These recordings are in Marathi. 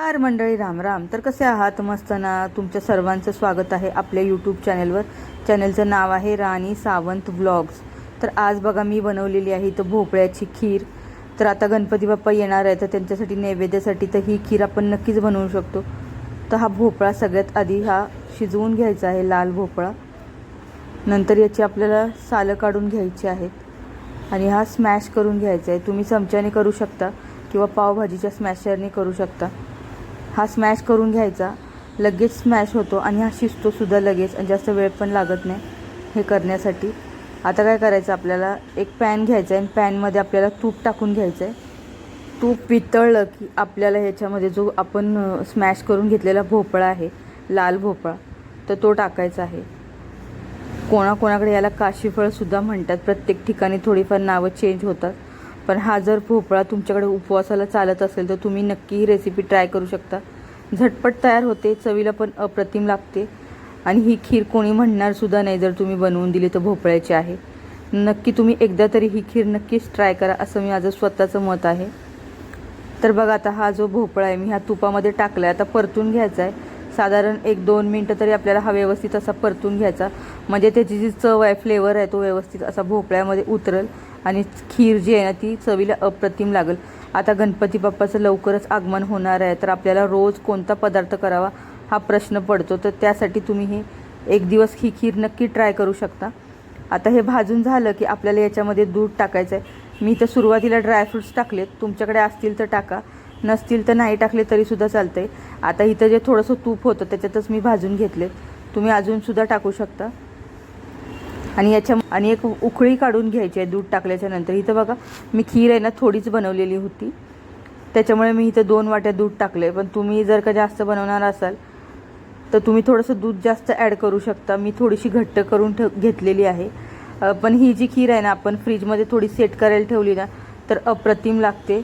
नमस्कार मंडळी राम राम. तर कसे आहात? मस्त ना? तुमच्या सर्वांचं स्वागत आहे आपल्या यूट्यूब चॅनलवर चॅनलचं नाव आहे राणी सावंत व्लॉग्स तर आज बघा मी बनवलेली आहे इथं भोपळ्याची खीर. तर आता गणपती बाप्पा येणार आहे तर त्यांच्यासाठी नैवेद्यासाठी तर ही खीर आपण नक्कीच बनवू शकतो. तर हा भोपळा सगळ्यात आधी हा शिजवून घ्यायचा आहे लाल भोपळा. नंतर याची आपल्याला सालं काढून घ्यायची आहेत. आणि हा स्मॅश करून घ्यायचा आहे. तुम्ही चमच्याने करू शकता किंवा पावभाजीच्या स्मॅशरने करू शकता. हा स्मॅश करून घ्यायचा. लगेच स्मॅश होतो आणि हा शिजतो सुद्धा लगेच आणि जास्त वेळ पण लागत नाही हे करण्यासाठी. आता काय करायचं आपल्याला एक पॅन घ्यायचा आहे आणि पॅनमध्ये आपल्याला तूप टाकून घ्यायचं आहे. तूप पितळलं की आपल्याला ह्याच्यामध्ये जो आपण स्मॅश करून घेतलेला भोपळा आहे लाल भोपळा तर तो टाकायचा आहे. कोणाकोणाकडे याला काशीफळसुद्धा म्हणतात. प्रत्येक ठिकाणी थोडीफार नावं चेंज होतात. पण हा जर भोपळा तुमच्याकडे उपवासाला चालत असेल तर तुम्ही नक्की ही रेसिपी ट्राय करू शकता. झटपट तयार होते चवीला पण अप्रतिम लागते. आणि ही खीर कोणी म्हणणार सुद्धा नाही जर तुम्ही बनवून दिली तर भोपळ्याची आहे. नक्की तुम्ही एकदा तरी ही खीर नक्कीच ट्राय करा असं मी माझं स्वतःचं मत आहे. तर बघा आता हा जो भोपळा आहे मी ह्या तुपामध्ये टाकला आहे आता परतून घ्यायचा आहे. साधारण एक दोन मिनटं तरी आपल्याला हा व्यवस्थित असा परतून घ्यायचा. म्हणजे त्याची जी चव आहे फ्लेवर आहे तो व्यवस्थित असा भोपळ्यामध्ये उतरल आणि खीर जी आहे ना ती चवीला अप्रतिम लागेल. आता गणपती बाप्पाचं लवकरच आगमन होणार आहे तर आपल्याला रोज कोणता पदार्थ करावा हा प्रश्न पडतो. तर त्यासाठी तुम्ही हे एक दिवस ही खीर नक्की ट्राय करू शकता. आता हे भाजून झालं की आपल्याला याच्यामध्ये दूध टाकायचं आहे मी तर सुरुवातीला ड्रायफ्रूट्स टाकलेत. तुमच्याकडे असतील तर टाका. नसतील तर नाही टाकले तरीसुद्धा चालतंय. आता इथं जे थोडंसं तूप होतं त्याच्यातच मी भाजून घेतले. तुम्ही अजूनसुद्धा टाकू शकता. आणि याच्या आणि एक उकळी काढून घ्यायची आहे दूध टाकल्याच्या नंतर. इथं बघा मी खीर आहे ना थोडीच बनवलेली होती. त्याच्यामुळे मी इथं दोन वाट्या दूध टाकले पण तुम्ही जर का जास्त बनवणार असाल तर तुम्ही थोडंसं दूध जास्त ॲड करू शकता. मी थोडीशी घट्ट करून ठेव घेतलेली आहे. पण ही जी खीर आहे ना आपण फ्रीजमध्ये थोडी सेट करायला ठेवली ना तर अप्रतिम लागते.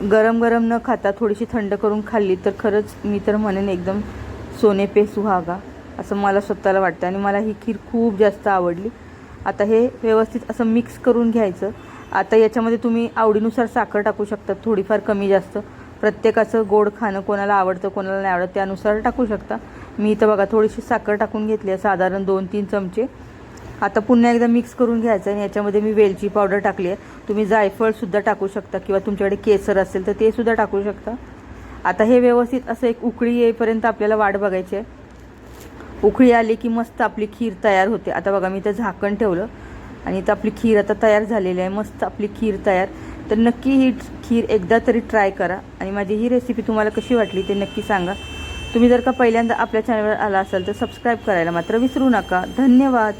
गरम गरम न खाता थोडीशी थंड करून खाल्ली तर खरंच मी तर म्हणेन एकदम सोने पे सुहागा असं मला स्वतःला वाटतं. आणि मला ही खीर खूप जास्त आवडली. आता हे व्यवस्थित असं मिक्स करून घ्यायचं. आता याच्यामध्ये तुम्ही आवडीनुसार साखर टाकू शकता थोडीफार कमी जास्त. प्रत्येकाचं गोड खाणं कोणाला आवडतं कोणाला नाही आवडत त्यानुसार टाकू शकता. मी इथं बघा थोडीशी साखर टाकून घेतली आहे साधारण दोन तीन चमचे. आता पुन्हा एकदा मिक्स करून घ्यायचं आणि याच्यामध्ये मी वेलची पावडर टाकली आहे. तुम्ही जायफळसुद्धा टाकू शकता किंवा तुमच्याकडे केसर असेल तर ते सुद्धा टाकू शकता. आता हे व्यवस्थित असं एक उकळी येईपर्यंत आपल्याला वाट बघायची आहे. उकळी आली की मस्त आपली खीर तयार होते. आता बघा मी इथं झाकण ठेवलं आणि इथं आपली खीर आता तयार झालेली आहे. मस्त आपली खीर तयार. तर नक्की ही खीर एकदा तरी ट्राय करा आणि माझी ही रेसिपी तुम्हाला कशी वाटली ते नक्की सांगा. तुम्ही जर का पहिल्यांदा आपल्या चॅनलवर आला असाल तर सबस्क्राईब करायला मात्र विसरू नका. धन्यवाद!